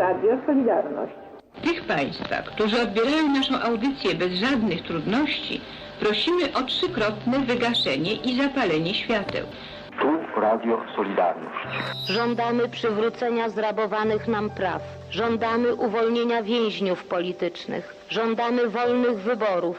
Radio Solidarność. Tych Państwa, którzy odbierają naszą audycję bez żadnych trudności, prosimy o trzykrotne wygaszenie i zapalenie świateł. Tu Radio Solidarność. Żądamy przywrócenia zrabowanych nam praw. Żądamy uwolnienia więźniów politycznych. Żądamy wolnych wyborów.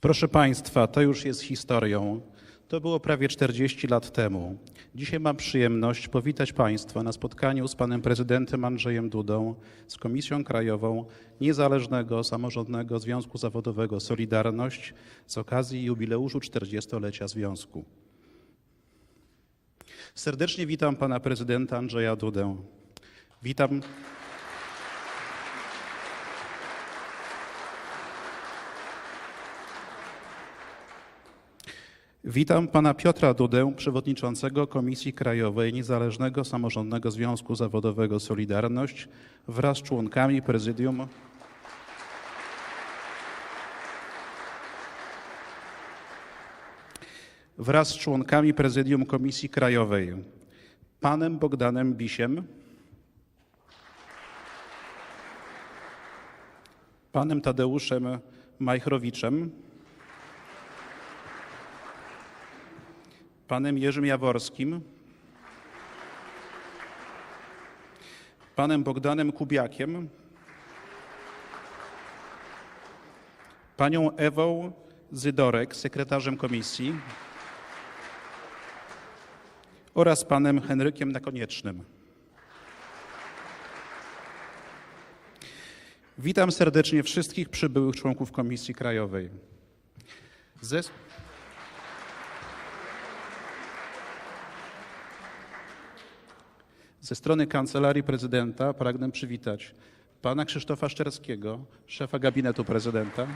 Proszę Państwa, to już jest historią. To było prawie 40 lat temu. Dzisiaj mam przyjemność powitać Państwa na spotkaniu z Panem Prezydentem Andrzejem Dudą, z Komisją Krajową Niezależnego Samorządnego Związku Zawodowego Solidarność z okazji jubileuszu 40-lecia Związku. Serdecznie witam Pana Prezydenta Andrzeja Dudę. Witam. Witam pana Piotra Dudę, przewodniczącego Komisji Krajowej Niezależnego Samorządnego Związku Zawodowego Solidarność wraz z członkami prezydium. Wraz z członkami prezydium Komisji Krajowej, panem Bogdanem Bisiem, panem Tadeuszem Majchrowiczem, panem Jerzym Jaworskim, panem Bogdanem Kubiakiem, panią Ewą Zydorek, sekretarzem komisji oraz panem Henrykiem Nakoniecznym. Witam serdecznie wszystkich przybyłych członków Komisji Krajowej. Ze... Ze strony Kancelarii Prezydenta pragnę przywitać pana Krzysztofa Szczerskiego, szefa gabinetu prezydenta,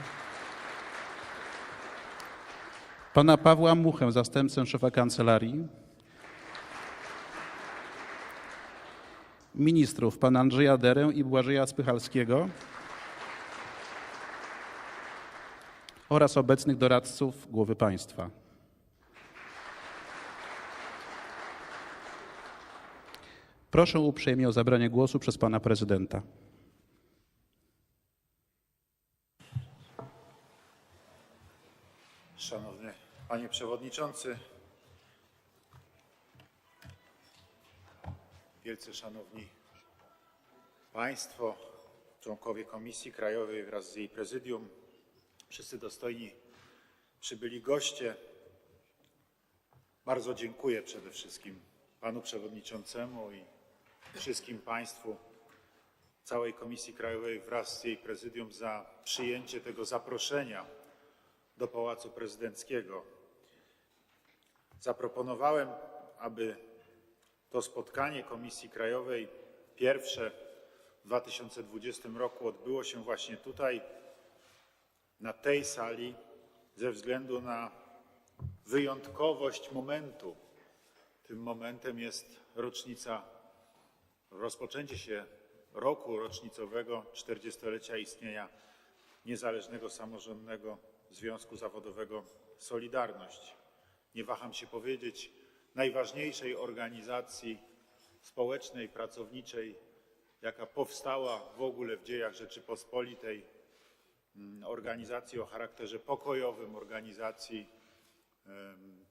pana Pawła Muchę, zastępcę szefa kancelarii, ministrów pana Andrzeja Derę i Błażeja Spychalskiego. Oraz obecnych doradców głowy państwa. Proszę uprzejmie o zabranie głosu przez pana prezydenta. Szanowny Panie Przewodniczący, wielce szanowni Państwo, członkowie Komisji Krajowej wraz z jej prezydium, wszyscy dostojni przybyli goście. Bardzo dziękuję przede wszystkim Panu Przewodniczącemu i wszystkim Państwu, całej Komisji Krajowej wraz z jej prezydium za przyjęcie tego zaproszenia do Pałacu Prezydenckiego. Zaproponowałem, aby to spotkanie Komisji Krajowej, pierwsze w 2020 roku, odbyło się właśnie tutaj, na tej sali, ze względu na wyjątkowość momentu. Tym momentem jest rocznica, rozpoczęcie się roku rocznicowego 40-lecia istnienia Niezależnego Samorządnego Związku Zawodowego Solidarność. Nie waham się powiedzieć, najważniejszej organizacji społecznej, pracowniczej, jaka powstała w ogóle w dziejach Rzeczypospolitej, Mm, organizacji o charakterze pokojowym, organizacji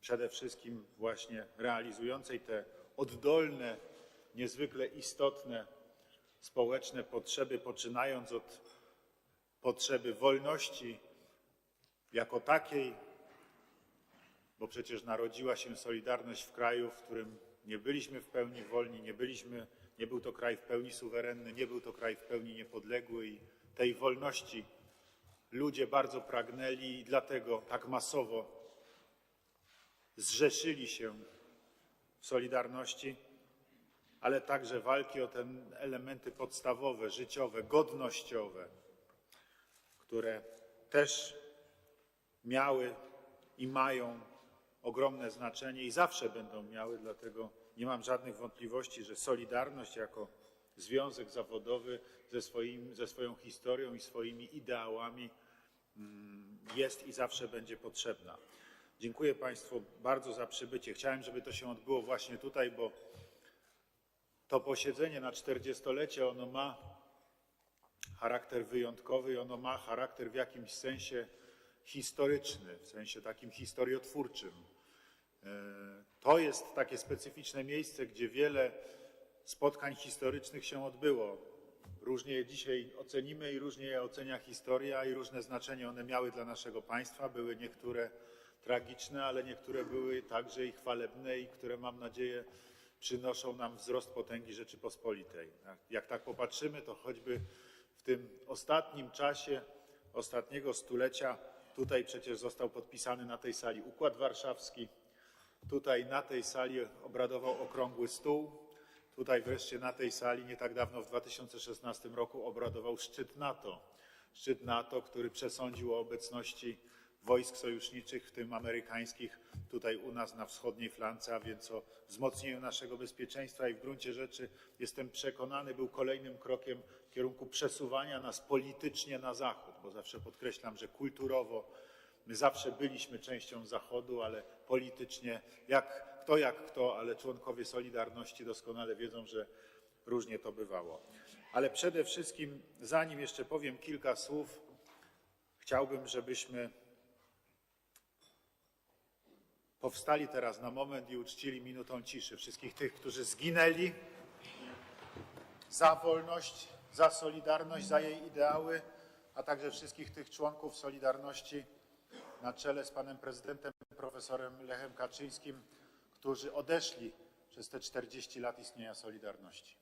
przede wszystkim właśnie realizującej te oddolne, niezwykle istotne społeczne potrzeby, poczynając od potrzeby wolności jako takiej, bo przecież narodziła się Solidarność w kraju, w którym nie byliśmy w pełni wolni, nie, byliśmy, nie był to kraj w pełni suwerenny, nie był to kraj w pełni niepodległy i tej wolności ludzie bardzo pragnęli i dlatego tak masowo zrzeszyli się w Solidarności, ale także walki o te elementy podstawowe, życiowe, godnościowe, które też miały i mają ogromne znaczenie i zawsze będą miały, dlatego nie mam żadnych wątpliwości, że Solidarność jako związek zawodowy ze, swoim, ze swoją historią i swoimi ideałami mm, jest i zawsze będzie potrzebna. Dziękuję Państwu bardzo za przybycie. Chciałem, żeby to się odbyło właśnie tutaj, bo to posiedzenie na 40-lecie, ono ma charakter wyjątkowy ono ma charakter w jakimś sensie historyczny, w sensie takim historiotwórczym. E, To jest takie specyficzne miejsce, gdzie wiele spotkań historycznych się odbyło. Różnie je dzisiaj ocenimy i różnie je ocenia historia i różne znaczenie one miały dla naszego państwa. Były niektóre tragiczne, ale niektóre były także i chwalebne i które mam nadzieję przynoszą nam wzrost potęgi Rzeczypospolitej. Jak tak popatrzymy, to choćby w tym ostatnim czasie, ostatniego stulecia, tutaj przecież został podpisany na tej sali Układ Warszawski, Tutaj na tej sali obradował okrągły stół. Tutaj wreszcie na tej sali nie tak dawno w 2016 roku obradował szczyt NATO. Szczyt NATO, który przesądził o obecności wojsk sojuszniczych, w tym amerykańskich, tutaj u nas na wschodniej flance, a więc o wzmocnieniu naszego bezpieczeństwa i w gruncie rzeczy jestem przekonany, był kolejnym krokiem w kierunku przesuwania nas politycznie na zachód, bo zawsze podkreślam, że kulturowo My zawsze byliśmy częścią Zachodu, ale politycznie, jak kto jak kto, ale członkowie Solidarności doskonale wiedzą, że różnie to bywało. Ale przede wszystkim, zanim jeszcze powiem kilka słów, chciałbym, żebyśmy powstali teraz na moment i uczcili minutą ciszy wszystkich tych, którzy zginęli za wolność, za Solidarność, za jej ideały, a także wszystkich tych członków Solidarności, na czele z panem prezydentem profesorem Lechem Kaczyńskim, którzy odeszli przez te 40 lat istnienia Solidarności.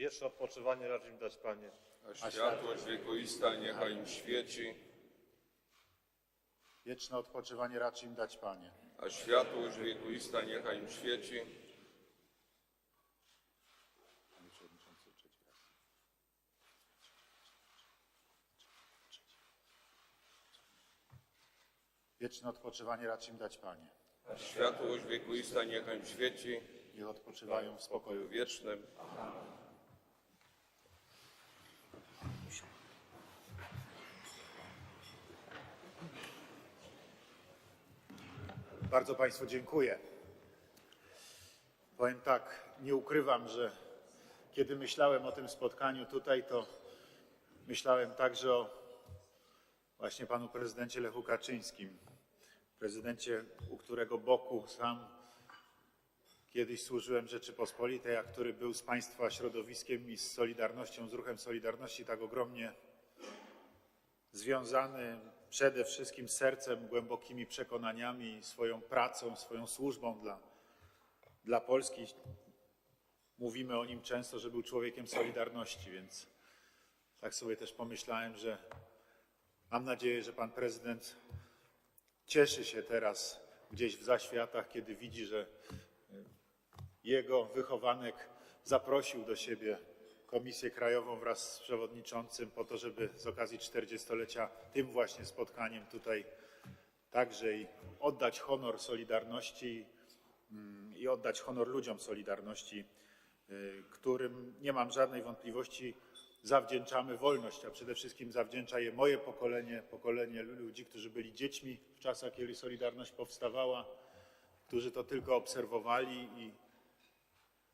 Wieczne odpoczywanie racz im dać, Panie. A światłość wiekuista niechaj im świeci, Wieczne odpoczywanie racz im dać, Panie. a światłość wiekuista niechaj im świeci, Wieczne odpoczywanie racz im dać, Panie. a światłość wiekuista niechaj im świeci Niech odpoczywają w spokoju spokoju. wiecznym. Bardzo Państwu dziękuję. Powiem tak, nie ukrywam, że kiedy myślałem o tym spotkaniu tutaj, to myślałem także o właśnie panu prezydencie Lechu Kaczyńskim. Prezydencie, u którego boku sam kiedyś służyłem Rzeczypospolitej, a który był z Państwa środowiskiem i z Solidarnością, z ruchem Solidarności tak ogromnie związany przede wszystkim sercem, głębokimi przekonaniami, swoją pracą, swoją służbą dla, dla Polski. Mówimy o nim często, że był człowiekiem Solidarności, więc tak sobie też pomyślałem, że mam nadzieję, że pan prezydent cieszy się teraz gdzieś w zaświatach, kiedy widzi, że jego wychowanek zaprosił do siebie Komisję Krajową wraz z przewodniczącym po to, żeby z okazji 40-lecia tym właśnie spotkaniem tutaj także i oddać honor Solidarności mm, i oddać honor ludziom Solidarności, y, którym nie mam żadnej wątpliwości zawdzięczamy wolność, a przede wszystkim zawdzięcza je moje pokolenie, pokolenie ludzi, którzy byli dziećmi w czasach, kiedy Solidarność powstawała, którzy to tylko obserwowali i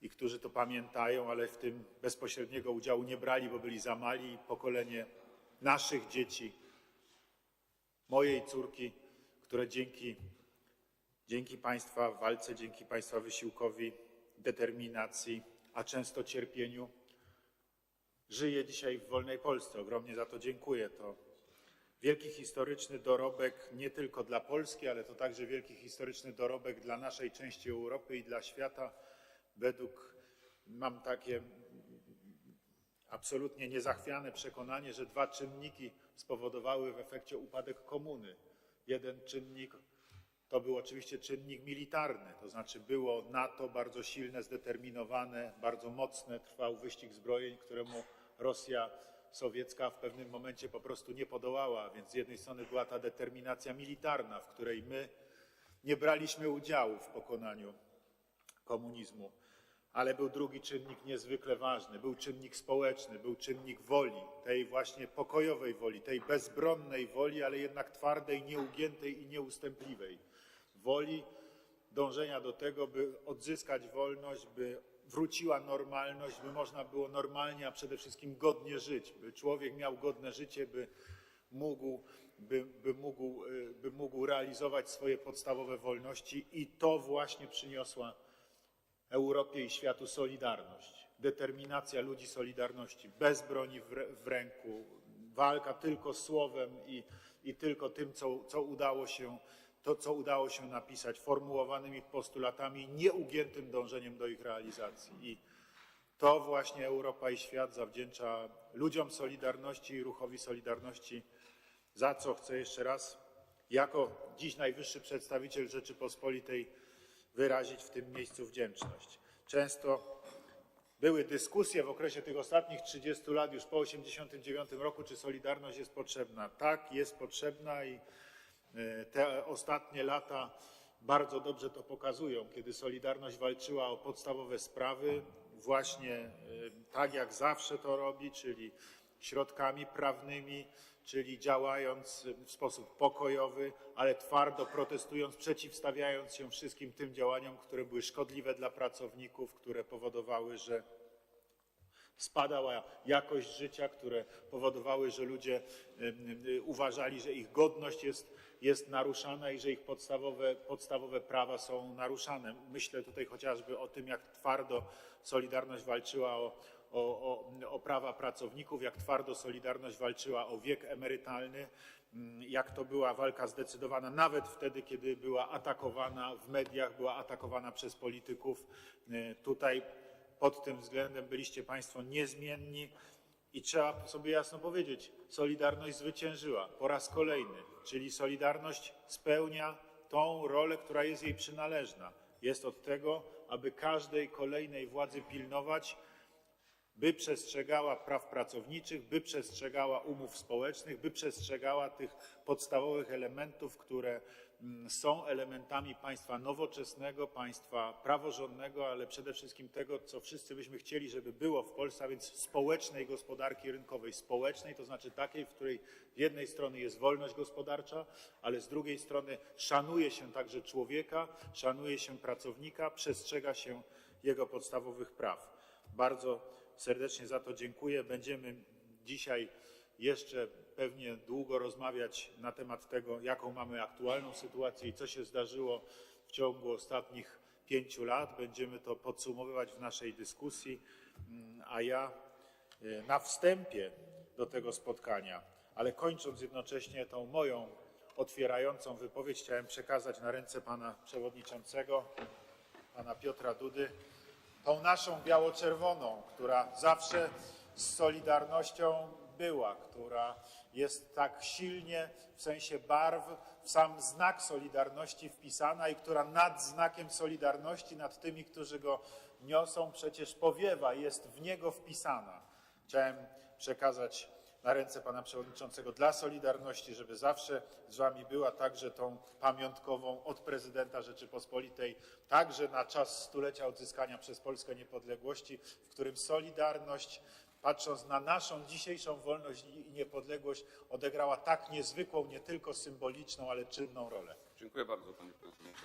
i którzy to pamiętają, ale w tym bezpośredniego udziału nie brali, bo byli za mali. Pokolenie naszych dzieci, mojej córki, które dzięki, dzięki Państwa walce, dzięki Państwa wysiłkowi, determinacji, a często cierpieniu, żyje dzisiaj w wolnej Polsce. Ogromnie za to dziękuję. To wielki historyczny dorobek nie tylko dla Polski, ale to także wielki historyczny dorobek dla naszej części Europy i dla świata według, mam takie absolutnie niezachwiane przekonanie, że dwa czynniki spowodowały w efekcie upadek komuny. Jeden czynnik to był oczywiście czynnik militarny, to znaczy było NATO bardzo silne, zdeterminowane, bardzo mocne, trwał wyścig zbrojeń, któremu Rosja sowiecka w pewnym momencie po prostu nie podołała, więc z jednej strony była ta determinacja militarna, w której my nie braliśmy udziału w pokonaniu komunizmu. Ale był drugi czynnik niezwykle ważny, był czynnik społeczny, był czynnik woli, tej właśnie pokojowej woli, tej bezbronnej woli, ale jednak twardej, nieugiętej i nieustępliwej. Woli dążenia do tego, by odzyskać wolność, by wróciła normalność, by można było normalnie, a przede wszystkim godnie żyć, by człowiek miał godne życie, by mógł, by, by mógł, y, by mógł realizować swoje podstawowe wolności i to właśnie przyniosła Europie i światu solidarność, determinacja ludzi solidarności, bez broni w, w ręku, walka tylko słowem i, i tylko tym, co, co udało się, to, co udało się napisać, formułowanymi postulatami, nieugiętym dążeniem do ich realizacji. I to właśnie Europa i świat zawdzięcza ludziom Solidarności i ruchowi Solidarności, za co chcę jeszcze raz, jako dziś najwyższy przedstawiciel Rzeczypospolitej, wyrazić w tym miejscu wdzięczność. Często były dyskusje w okresie tych ostatnich 30 lat, już po 1989 roku, czy Solidarność jest potrzebna. Tak, jest potrzebna i e, te ostatnie lata bardzo dobrze to pokazują, kiedy Solidarność walczyła o podstawowe sprawy, właśnie e, tak jak zawsze to robi, czyli środkami prawnymi, czyli działając w sposób pokojowy, ale twardo protestując, przeciwstawiając się wszystkim tym działaniom, które były szkodliwe dla pracowników, które powodowały, że spadała jakość życia, które powodowały, że ludzie uważali, że ich godność jest, jest naruszana i że ich podstawowe, podstawowe prawa są naruszane. Myślę tutaj chociażby o tym, jak twardo Solidarność walczyła o, o, o, o prawa pracowników, jak twardo Solidarność walczyła o wiek emerytalny, mm, jak to była walka zdecydowana, nawet wtedy, kiedy była atakowana w mediach, była atakowana przez polityków. Y, Tutaj pod tym względem byliście Państwo niezmienni i trzeba sobie jasno powiedzieć, Solidarność zwyciężyła po raz kolejny, czyli Solidarność spełnia tą rolę, która jest jej przynależna. Jest od tego, aby każdej kolejnej władzy pilnować, by przestrzegała praw pracowniczych, by przestrzegała umów społecznych, by przestrzegała tych podstawowych elementów, które mm, są elementami państwa nowoczesnego, państwa praworządnego, ale przede wszystkim tego, co wszyscy byśmy chcieli, żeby było w Polsce, a więc społecznej gospodarki rynkowej. Społecznej, to znaczy takiej, w której z jednej strony jest wolność gospodarcza, ale z drugiej strony szanuje się także człowieka, szanuje się pracownika, przestrzega się jego podstawowych praw. Bardzo serdecznie za to dziękuję. Będziemy dzisiaj jeszcze pewnie długo rozmawiać na temat tego, jaką mamy aktualną sytuację i co się zdarzyło w ciągu ostatnich pięciu lat. Będziemy to podsumowywać w naszej dyskusji, Mm, a ja e, na wstępie do tego spotkania, ale kończąc jednocześnie tą moją otwierającą wypowiedź, chciałem przekazać na ręce pana przewodniczącego, pana Piotra Dudy, tą naszą biało-czerwoną, która zawsze z Solidarnością była, która jest tak silnie w sensie barw w sam znak Solidarności wpisana i która nad znakiem Solidarności, nad tymi, którzy go niosą, przecież powiewa, jest w niego wpisana. Chciałem przekazać na ręce pana przewodniczącego dla Solidarności, żeby zawsze z wami była także tą pamiątkową od prezydenta Rzeczypospolitej, także na czas stulecia odzyskania przez Polskę niepodległości, w którym Solidarność, patrząc na naszą dzisiejszą wolność i niepodległość, odegrała tak niezwykłą, nie tylko symboliczną, ale czynną rolę. Dziękuję bardzo, panie prezydencie.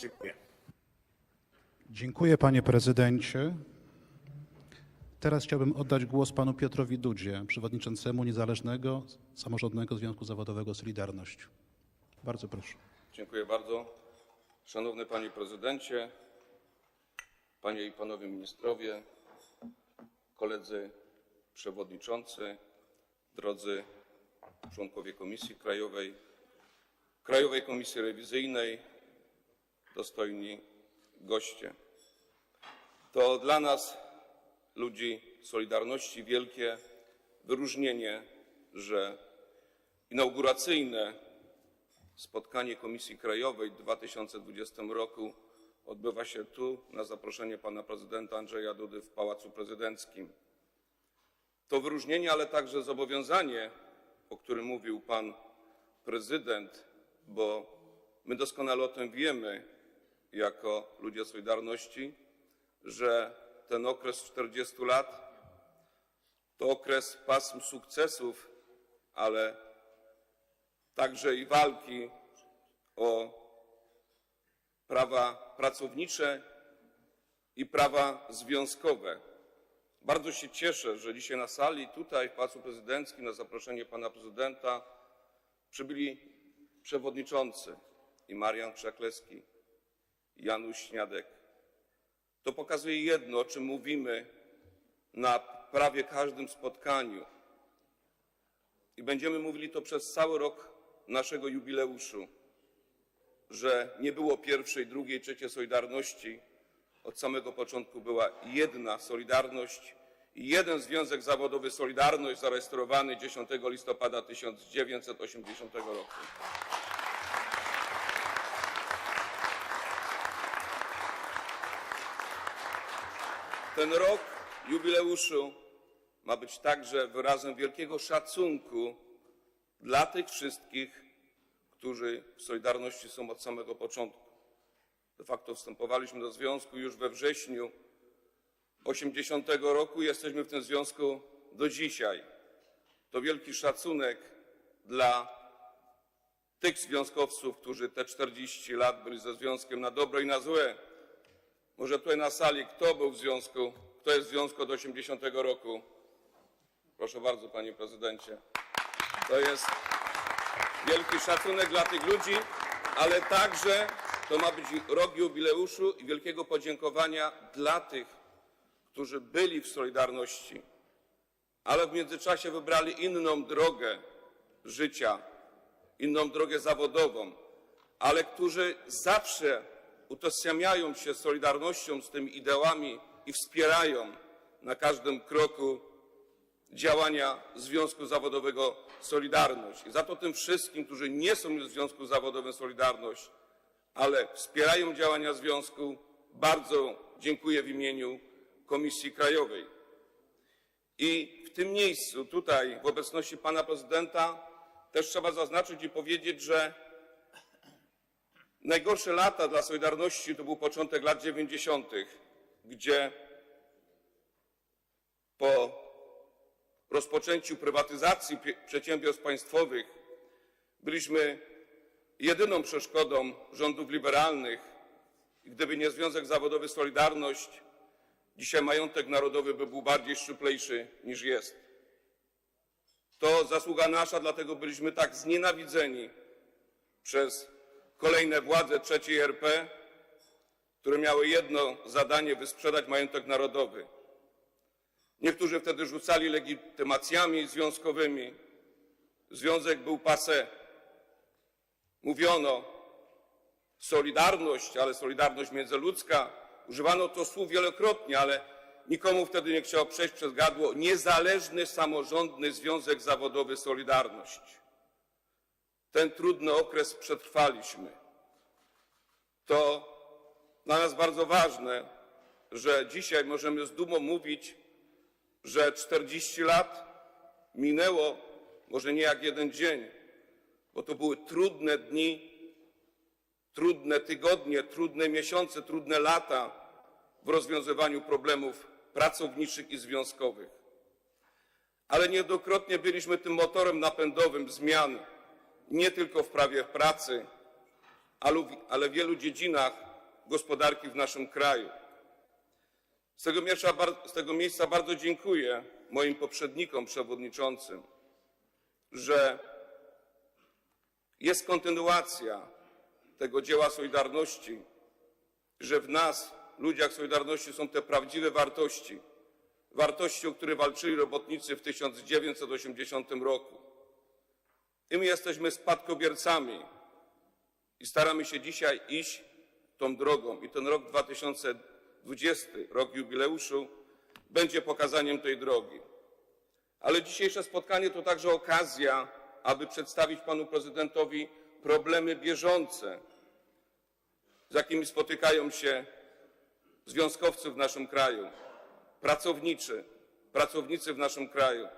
Dziękuję. Dziękuję panie prezydencie. Teraz chciałbym oddać głos panu Piotrowi Dudzie, przewodniczącemu Niezależnego Samorządnego Związku Zawodowego Solidarność. Bardzo proszę. Dziękuję bardzo. Szanowny panie prezydencie, panie i panowie ministrowie, koledzy przewodniczący, drodzy członkowie Komisji Krajowej, Krajowej Komisji Rewizyjnej, dostojni goście. To dla nas, ludzi Solidarności, wielkie wyróżnienie, że inauguracyjne spotkanie Komisji Krajowej w 2020 roku odbywa się tu na zaproszenie pana prezydenta Andrzeja Dudy w Pałacu Prezydenckim. To wyróżnienie, ale także zobowiązanie, o którym mówił pan prezydent, bo my doskonale o tym wiemy jako ludzie Solidarności, że ten okres 40 lat to okres pasm sukcesów, ale także i walki o prawa pracownicze i prawa związkowe. Bardzo się cieszę, że dzisiaj na sali, tutaj w Pałacu Prezydenckim, na zaproszenie pana prezydenta, przybyli przewodniczący i Marian Krzakleski, i Janusz Śniadek. To pokazuje jedno, o czym mówimy na prawie każdym spotkaniu. I będziemy mówili to przez cały rok naszego jubileuszu, że nie było pierwszej, drugiej, trzeciej Solidarności. Od samego początku była jedna Solidarność i jeden Związek Zawodowy Solidarność zarejestrowany 10 listopada 1980 roku. Ten rok jubileuszu ma być także wyrazem wielkiego szacunku dla tych wszystkich, którzy w Solidarności są od samego początku. De facto wstępowaliśmy do związku już we wrześniu 80 roku i jesteśmy w tym związku do dzisiaj. To wielki szacunek dla tych związkowców, którzy te 40 lat byli ze związkiem na dobre i na złe. Może tutaj na sali, kto był w związku, kto jest w związku od 80 roku? Proszę bardzo, panie prezydencie. To jest wielki szacunek dla tych ludzi, ale także to ma być rok jubileuszu i wielkiego podziękowania dla tych, którzy byli w Solidarności, ale w międzyczasie wybrali inną drogę życia, inną drogę zawodową, ale którzy zawsze utożsamiają się Solidarnością, z tymi ideałami i wspierają na każdym kroku działania Związku Zawodowego Solidarność. I za to tym wszystkim, którzy nie są już w Związku Zawodowym Solidarność, ale wspierają działania związku, bardzo dziękuję w imieniu Komisji Krajowej. I w tym miejscu, tutaj, w obecności pana prezydenta, też trzeba zaznaczyć i powiedzieć, że najgorsze lata dla Solidarności to był początek lat 90., gdzie po rozpoczęciu prywatyzacji przedsiębiorstw państwowych byliśmy jedyną przeszkodą rządów liberalnych. Gdyby nie Związek Zawodowy Solidarność, dzisiaj majątek narodowy by był bardziej szczuplejszy niż jest. To zasługa nasza, dlatego byliśmy tak znienawidzeni przez kolejne władze trzeciej RP, które miały jedno zadanie wysprzedać majątek narodowy. Niektórzy wtedy rzucali legitymacjami związkowymi. Związek był passé. Mówiono solidarność, ale solidarność międzyludzka. Używano to słów wielokrotnie, ale nikomu wtedy nie chciało przejść przez gardło niezależny, samorządny związek zawodowy Solidarność. Ten trudny okres przetrwaliśmy. To dla nas bardzo ważne, że dzisiaj możemy z dumą mówić, że 40 lat minęło może nie jak jeden dzień, bo to były trudne dni, trudne tygodnie, trudne miesiące, trudne lata w rozwiązywaniu problemów pracowniczych i związkowych. Ale niejednokrotnie byliśmy tym motorem napędowym zmian, nie tylko w prawie pracy, ale w- wielu dziedzinach gospodarki w naszym kraju. Z tego, miejsca, z tego miejsca bardzo dziękuję moim poprzednikom przewodniczącym, że jest kontynuacja tego dzieła Solidarności, że w nas, ludziach Solidarności, są te prawdziwe wartości, wartości, o które walczyli robotnicy w 1980 roku. I my jesteśmy spadkobiercami i staramy się dzisiaj iść tą drogą. I ten rok 2020, rok jubileuszu, będzie pokazaniem tej drogi. Ale dzisiejsze spotkanie to także okazja, aby przedstawić panu prezydentowi problemy bieżące, z jakimi spotykają się związkowcy w naszym kraju, pracowniczy, pracownicy w naszym kraju,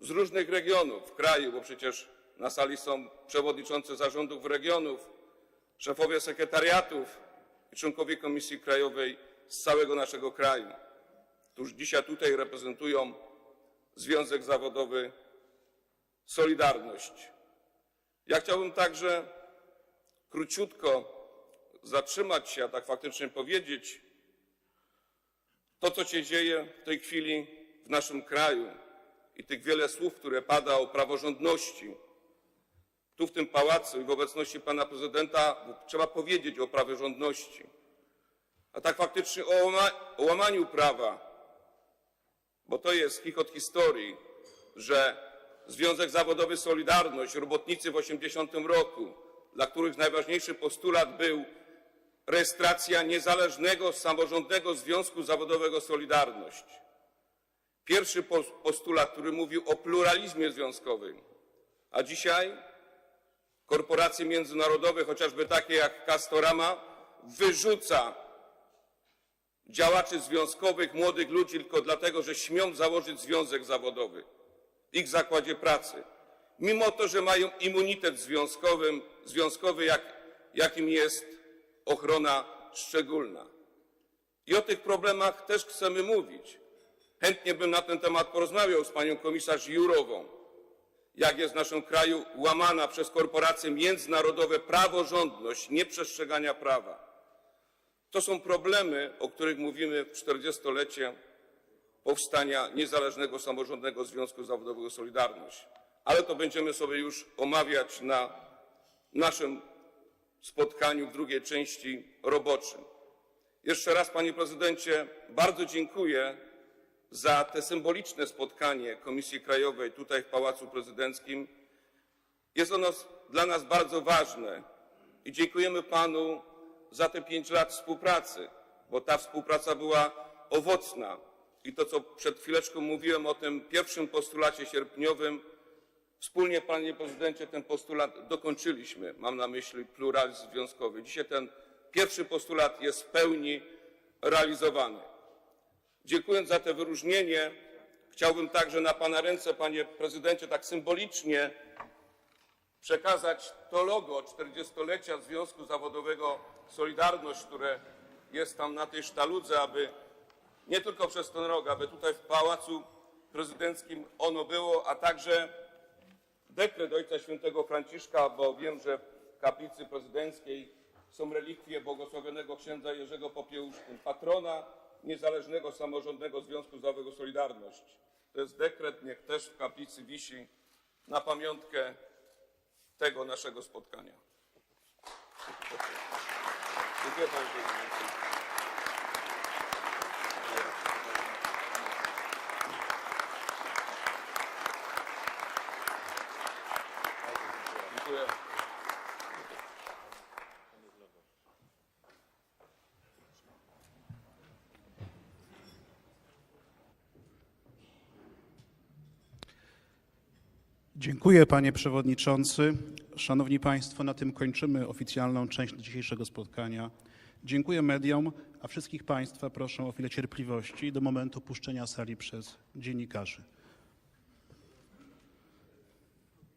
z różnych regionów kraju, bo przecież na sali są przewodniczący zarządów regionów, szefowie sekretariatów i członkowie Komisji Krajowej z całego naszego kraju, którzy dzisiaj tutaj reprezentują Związek Zawodowy Solidarność. Ja chciałbym także króciutko zatrzymać się, a tak faktycznie powiedzieć, to, co się dzieje w tej chwili w naszym kraju i tych wiele słów, które pada o praworządności. Tu w tym pałacu i w obecności pana prezydenta trzeba powiedzieć o praworządności, a tak faktycznie o, o łamaniu prawa, bo to jest chichot historii, że Związek Zawodowy Solidarność, robotnicy w 80 roku, dla których najważniejszy postulat był rejestracja niezależnego, samorządnego Związku Zawodowego Solidarność. Pierwszy pos- postulat, który mówił o pluralizmie związkowym, a dzisiaj korporacje międzynarodowe, chociażby takie jak Castorama, wyrzuca działaczy związkowych, młodych ludzi tylko dlatego, że śmią założyć związek zawodowy w ich zakładzie pracy. Mimo to, że mają immunitet związkowy, związkowy jak, jakim jest ochrona szczególna. I o tych problemach też chcemy mówić. Chętnie bym na ten temat porozmawiał z panią komisarz Jurową. Jak jest w naszym kraju łamana przez korporacje międzynarodowe praworządność nieprzestrzegania prawa. To są problemy, o których mówimy w 40-lecie powstania Niezależnego Samorządnego Związku Zawodowego Solidarność. Ale to będziemy sobie już omawiać na naszym spotkaniu w drugiej części roboczym. Jeszcze raz, panie prezydencie, bardzo dziękuję za te symboliczne spotkanie Komisji Krajowej tutaj w Pałacu Prezydenckim. Jest ono dla nas bardzo ważne i dziękujemy panu za te pięć lat współpracy, bo ta współpraca była owocna. I to, co przed chwileczką mówiłem o tym pierwszym postulacie sierpniowym, Wspólnie, panie prezydencie, ten postulat dokończyliśmy. Mam na myśli pluralizm związkowy. Dzisiaj ten pierwszy postulat jest w pełni realizowany. Dziękując za to wyróżnienie, chciałbym także na pana ręce, panie prezydencie, tak symbolicznie przekazać to logo 40-lecia Związku Zawodowego Solidarność, które jest tam na tej sztaludze, aby nie tylko przez ten rok, aby tutaj w Pałacu Prezydenckim ono było, a także dekret Ojca Świętego Franciszka, bo wiem, że w kaplicy prezydenckiej są relikwie błogosławionego księdza Jerzego Popiełuszki, patrona Niezależnego Samorządnego Związku Zawodowego Solidarność. To jest dekret, niech też w kaplicy wisi na pamiątkę tego naszego spotkania. Dziękuję panie prezydencie. Dziękuję. Dziękuję panie przewodniczący. Szanowni państwo, na tym kończymy oficjalną część dzisiejszego spotkania. Dziękuję mediom, a wszystkich państwa proszę o chwilę cierpliwości do momentu opuszczenia sali przez dziennikarzy.